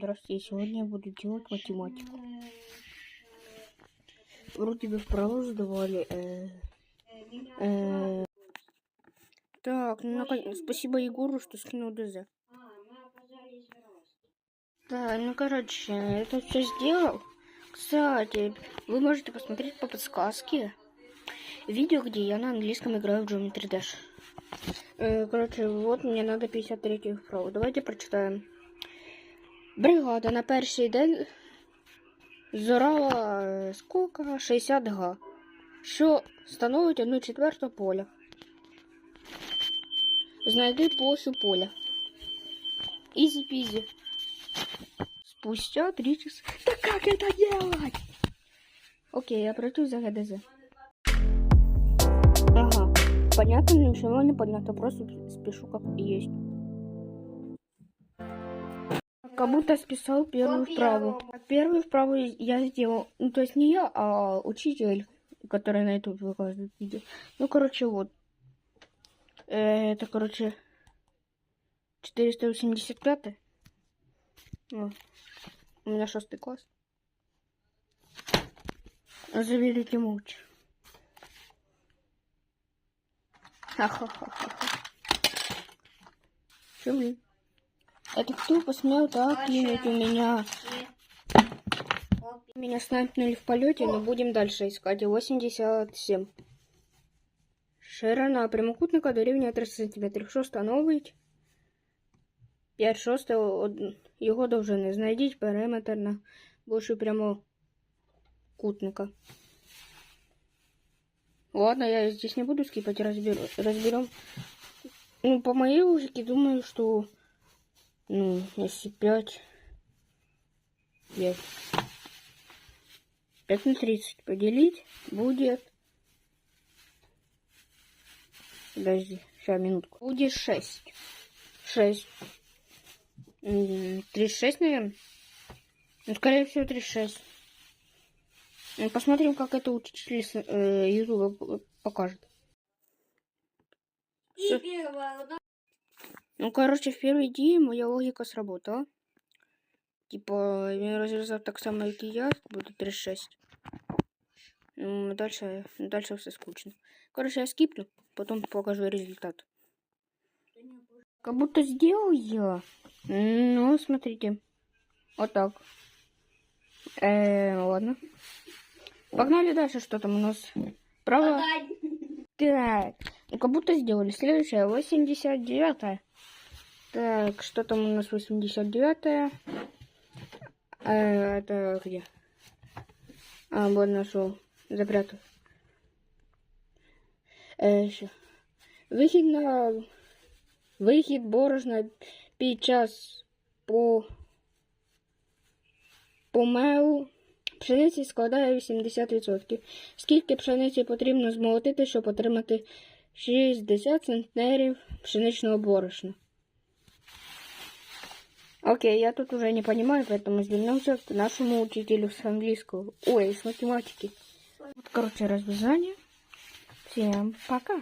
Здравствуйте, сегодня я буду делать математику. Вроде бы вправо задавали. э, э. Так, ну, наконец- спасибо Егору, что скинул ДЗ. Да, ну короче, это все сделал. Кстати, вы можете посмотреть по подсказке видео, где я на английском играю в Geometry Dash. Э, короче, вот мне надо 53 вправо. Давайте прочитаем. Бригада на перший день зорала е, скільки? 60 га, що становить 1 четверту поля. Знайди площу поля. Изи-пизи. Спустя три часа. Да как это делать? Окей, я пройду за ГДЗ. Ага. Понятно, ничего не понятно, просто спешу как есть. Как будто списал первую вправу. Первую вправу я сделал, ну то есть не я, а учитель, который на YouTube выкладывает видео. Ну, короче, вот. Э, Это, короче, 485 О, У меня шестый класс. Заберите молча. Ха-ха-ха-ха. Чё, блин? Это кто посмел так кинуть у меня? Меня снайпнули в полете, но будем дальше искать. 87. Ширина прямокутника дорівнює 30 см. Що становить? 5 шостих од- його довжини. Знайдіть периметр на площу прямокутника. Ладно, я здесь не буду скипать, разберу, разберем. Ну, по моей логике, думаю, что, ну, если 5, 5, 5 на 30 поделить будет, подожди, сейчас, минутку, будет 6, 6, М, 36, наверное, ну, скорее всего, 36. Ну, Посмотрим, как это учитель с э, Ютуба покажет. Всё. Ну, короче, в первой идее моя логика сработала. Типа, я развязал так само, как и я, будет 36. Ну, дальше, дальше все скучно. Короче, я скипну, потом покажу результат. Как будто сделал я. Ну, смотрите. Вот так. Э, ладно. Погнали дальше, что там у нас. Право. Так. Ну, как будто сделали. Следующее, 89 Так, что там у нас 89 э, Это где? А, вот нашел. Запрятал. Э, еще. Вихід на вихід борошна під час по помелу пшениці складає 80%. Скільки пшениці потрібно змолотити, щоб отримати 60 центнерів пшеничного борошна? Окей, я тут уже не понимаю, поэтому вернемся к нашему учителю с английского. Ой, с математики. Вот, короче, развязание. Всем пока.